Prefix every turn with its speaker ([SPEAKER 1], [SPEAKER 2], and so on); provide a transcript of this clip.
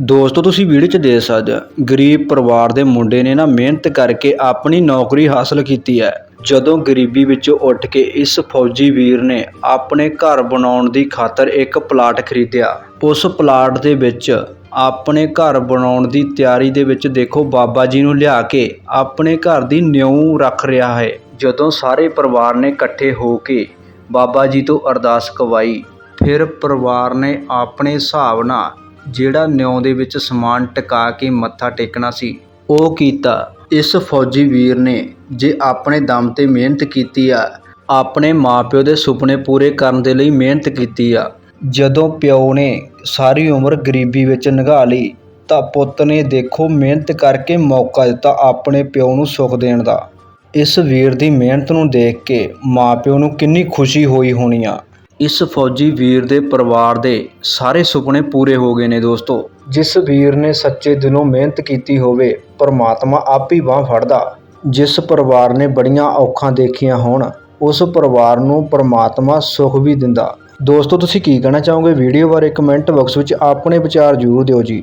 [SPEAKER 1] ਦੋਸਤੋ, ਤੁਸੀਂ ਵੀਡੀਓ 'ਚ ਦੇਖ ਸਕਦੇ ਹੋ, ਗਰੀਬ ਪਰਿਵਾਰ ਦੇ ਮੁੰਡੇ ਨੇ ਨਾ ਮਿਹਨਤ ਕਰਕੇ ਆਪਣੀ ਨੌਕਰੀ ਹਾਸਲ ਕੀਤੀ ਹੈ। ਜਦੋਂ ਗਰੀਬੀ ਵਿੱਚੋਂ ਉੱਠ ਕੇ ਇਸ ਫੌਜੀ ਵੀਰ ਨੇ ਆਪਣੇ ਘਰ ਬਣਾਉਣ ਦੀ ਖਾਤਰ ਇੱਕ ਪਲਾਟ ਖਰੀਦਿਆ, ਉਸ ਪਲਾਟ ਦੇ ਵਿੱਚ ਆਪਣੇ ਘਰ ਬਣਾਉਣ ਦੀ ਤਿਆਰੀ ਦੇ ਵਿੱਚ ਦੇਖੋ, ਬਾਬਾ ਜੀ ਨੂੰ ਲਿਆ ਕੇ ਆਪਣੇ ਘਰ ਦੀ ਨਿਉ ਰੱਖ ਰਿਹਾ ਹੈ। ਜਦੋਂ ਸਾਰੇ ਪਰਿਵਾਰ ਨੇ ਇਕੱਠੇ ਹੋ ਕੇ ਬਾਬਾ ਜੀ ਤੋਂ ਅਰਦਾਸ ਕਰਵਾਈ ਫਿਰ ਪਰਿਵਾਰ ਨੇ ਆਪਣੇ ਹਿਸਾਬ ਨਾਲ ਜਿਹੜਾ ਨਿਉ ਦੇ ਵਿੱਚ ਸਮਾਨ ਟਿਕਾ ਕੇ ਮੱਥਾ ਟੇਕਣਾ ਸੀ, ਉਹ ਕੀਤਾ। ਇਸ ਫੌਜੀ ਵੀਰ ਨੇ ਜੇ ਆਪਣੇ ਦਮ ਤੇ ਮਿਹਨਤ ਕੀਤੀ ਆ, ਆਪਣੇ ਮਾਪਿਓ ਦੇ ਸੁਪਨੇ ਪੂਰੇ ਕਰਨ ਦੇ ਲਈ ਮਿਹਨਤ ਕੀਤੀ ਆ। ਜਦੋਂ ਪਿਓ ਨੇ ਸਾਰੀ ਉਮਰ ਗਰੀਬੀ ਵਿੱਚ ਨਿਗਾਹ ਲਈ, ਤਾਂ ਪੁੱਤ ਨੇ ਦੇਖੋ ਮਿਹਨਤ ਕਰਕੇ ਮੌਕਾ ਦਿੱਤਾ ਆਪਣੇ ਪਿਓ ਨੂੰ ਸੁੱਖ ਦੇਣ ਦਾ। ਇਸ ਵੀਰ ਦੀ ਮਿਹਨਤ ਨੂੰ ਦੇਖ ਕੇ ਮਾਪਿਓ ਨੂੰ ਕਿੰਨੀ ਖੁਸ਼ੀ ਹੋਈ ਹੋਣੀ ਆ। ਇਸ ਫੌਜੀ ਵੀਰ ਦੇ ਪਰਿਵਾਰ ਦੇ ਸਾਰੇ ਸੁਪਨੇ ਪੂਰੇ ਹੋ ਗਏ ਨੇ ਦੋਸਤੋ। ਜਿਸ ਵੀਰ ਨੇ ਸੱਚੇ ਦਿਲੋਂ ਮਿਹਨਤ ਕੀਤੀ ਹੋਵੇ, ਪਰਮਾਤਮਾ ਆਪ ਹੀ ਬਾਹ ਫੜਦਾ। ਜਿਸ ਪਰਿਵਾਰ ਨੇ ਬੜੀਆਂ ਔਖਾਂ ਦੇਖੀਆਂ ਹੋਣ, ਉਸ ਪਰਿਵਾਰ ਨੂੰ ਪਰਮਾਤਮਾ ਸੁੱਖ ਵੀ ਦਿੰਦਾ। ਦੋਸਤੋ, ਤੁਸੀਂ ਕੀ ਕਹਿਣਾ ਚਾਹੋਗੇ? ਵੀਡੀਓ ਬਾਰੇ ਕਮੈਂਟ ਬਾਕਸ ਵਿੱਚ ਆਪਣੇ ਵਿਚਾਰ ਜ਼ਰੂਰ ਦਿਓ ਜੀ।